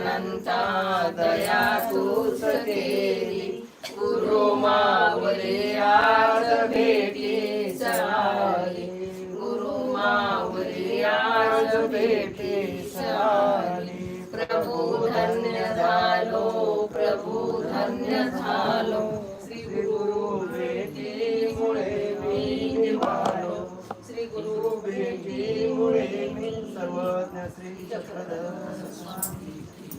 अनंता दया तूच केली गुरु मावले आज भेटी सारे गुरु मावले आज भेटी सारे प्रभू धन्य झालो प्रभू धन्य झालो। श्री गुरु भेटीमुळे मी निवालो। श्री गुरु भेटीमुळे मी सर्वज्ञ श्री चक्रधर स्वामी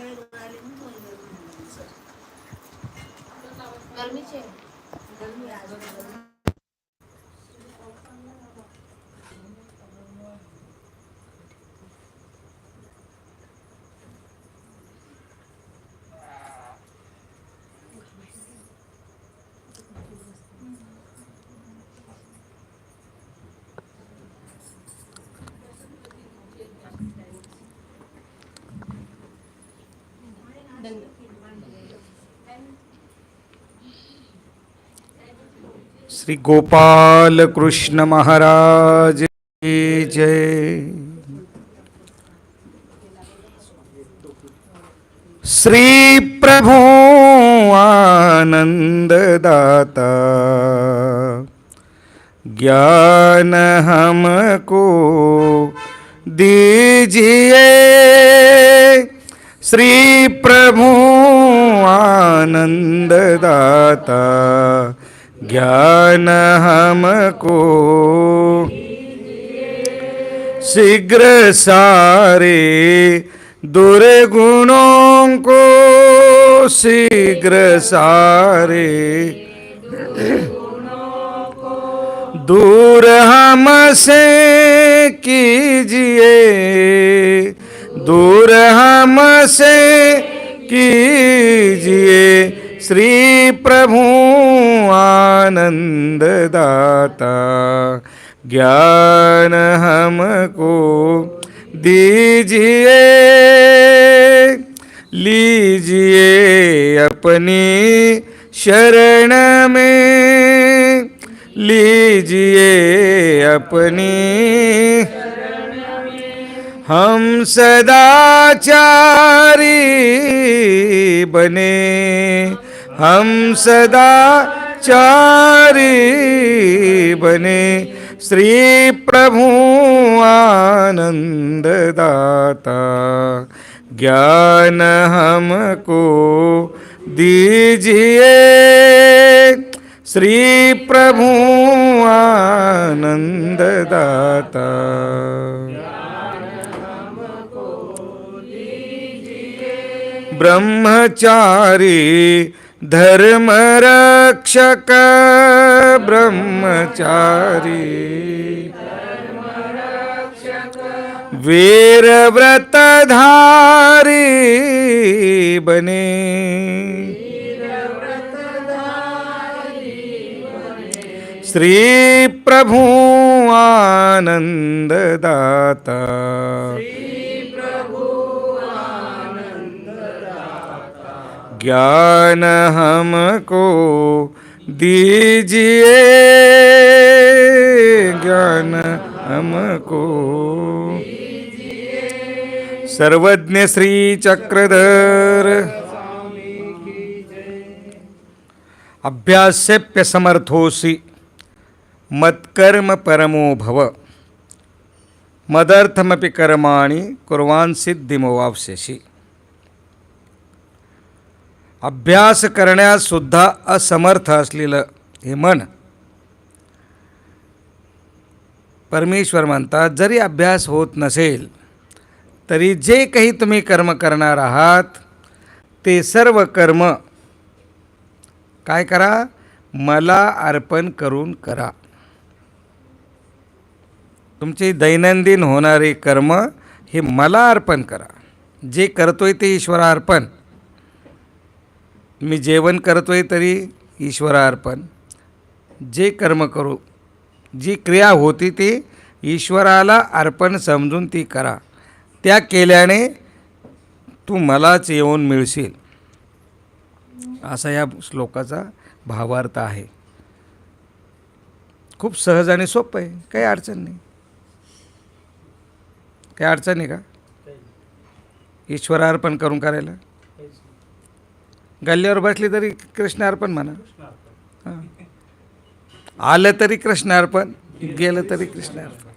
की जय. श्री गोपाल कृष्ण महाराज जय। श्री प्रभु आनंद दाता ज्ञान हमको दीजिए। श्री प्रभू आनंद दाता ज्ञान हमको। शीघ्र सारे दुर्गुणों को शीघ्र सारे दूर हमसे कीजिए। दूर हमसे कीजिए श्री प्रभु आनंद दाता ज्ञान हमको दीजिए लीजिए अपनी शरण में लीजिए अपनी हम सदाचारी बने। हम सदाचारी बने। श्री प्रभु आनंद दाता ज्ञान हमको दीजिए। श्री प्रभु आनंद ब्रह्मचारी धर्मरक्षक ब्रह्मचारी। वीरव्रतधारी बने। श्री प्रभु आनंद ज्ञान हमको दीजिए। ज्ञान हमको सर्वज्ञ श्री चक्रधर। अभ्यासेप्य समर्थोसी मत्कर्म परमो भव। मदर्थमपि कर्माणि कुर्वान् सिद्धिमोवाप्स्यसि अभ्यास करण्यासुद्धा असमर्थ असलेलं हे मन. परमेश्वर म्हणतात जरी अभ्यास होत नसेल तरी जे काही तुम्ही कर्म करणार आहात ते सर्व कर्म. काय करा? मला अर्पण करून करा. तुमचे दैनंदिन होणारे कर्म हे मला अर्पण करा. जे करतोय ते ईश्वरार्पण मी जेवण करतोय तरी ईश्वरार्पण. जे कर्म करू जी क्रिया होती ती ईश्वराला अर्पण समजून ती करा. त्या केल्याने तू मलाच येऊन मिळशील. असा या श्लोकाचा भावार्थ आहे. खूप सहज आणि सोपं आहे. काही अडचण नाही. काही अडचण आहे का? ईश्वरार्पण करून करायला. गल्ल्यावर बसली तरी कृष्णार्पण म्हणा. हां. आलं तरी कृष्णार्पण गेलं तरी कृष्णार्पण.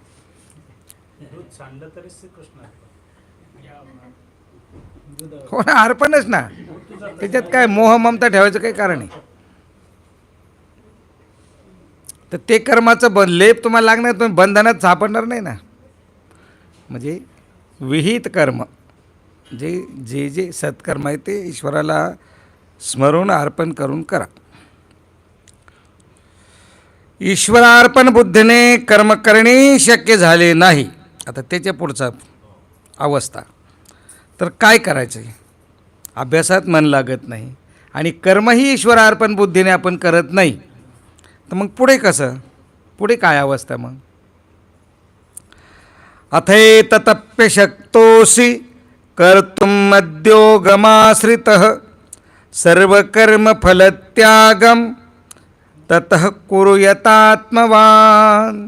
अर्पण हो ना अर्पणच ना. त्याच्यात काय मोह ममता ठेवायचं काही कारण आहे तर ते कर्माचं ब लेप तुम्हाला लागणार तुम्ही बंधनात सापडणार नाही ना. म्हणजे विहित कर्म. जे जे जे सत्कर्म आहे ते ईश्वराला स्मरून अर्पण करून करा. ईश्वरार्पण बुद्धीने कर्म करणे शक्य झाले नाही. आता त्याच्या पुढचा अवस्था. तर काय करायचं? आहे अभ्यासात मन लागत नाही आणि कर्मही ईश्वरार्पण बुद्धीने आपण करत नाही. तर मग पुढे कसं? पुढे काय अवस्था मग? अथैतप्यशक्तोऽसि कर्तुम् मद्योगमाश्रितः सर्वकर्मफलत्यागं ततः कुरु यतात्मवान्।